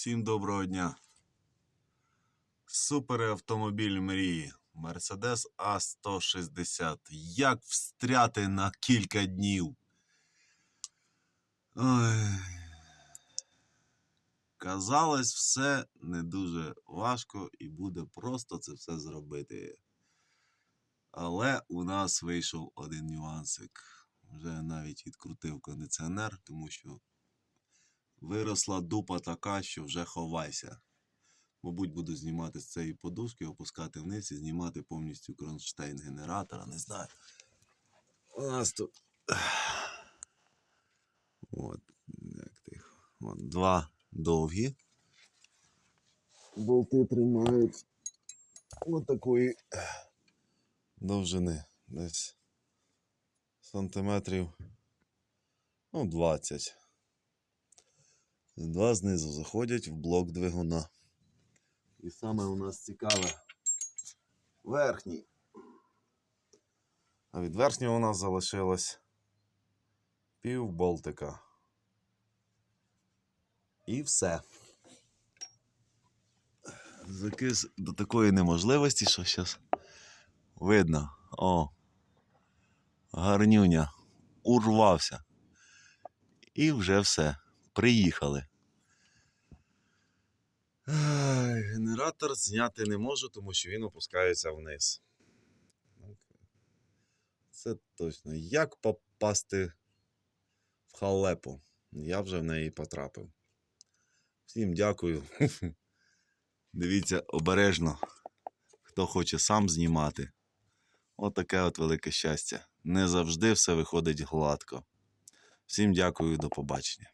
Всім доброго дня. Суперавтомобіль мрії. Mercedes A160. Як встряти на кілька днів? Ой. Казалось, все не дуже важко і буде просто це все зробити. Але у нас вийшов один нюансик. Вже навіть відкрутив кондиціонер, тому що виросла дупа така, що вже ховайся. Мабуть, буду знімати з цієї подушки, опускати вниз і знімати повністю кронштейн генератора. Не знаю. У нас тут. От, як тихо. От, два довгі. Болти тримають от такої довжини. Десь сантиметрів. Ну, 20. Два знизу заходять в блок двигуна. І саме у нас цікаве верхній. А від верхнього у нас залишилось пів болтика. І все. Закис до такої неможливості, що зараз видно. О, гарнюня. Урвався. І вже все. Приїхали. Генератор зняти не можу, тому що він опускається вниз. Це точно. Як попасти в халепу? Я вже в неї потрапив. Всім дякую. Дивіться обережно, хто хоче сам знімати. Отаке от велике щастя. Не завжди все виходить гладко. Всім дякую, до побачення.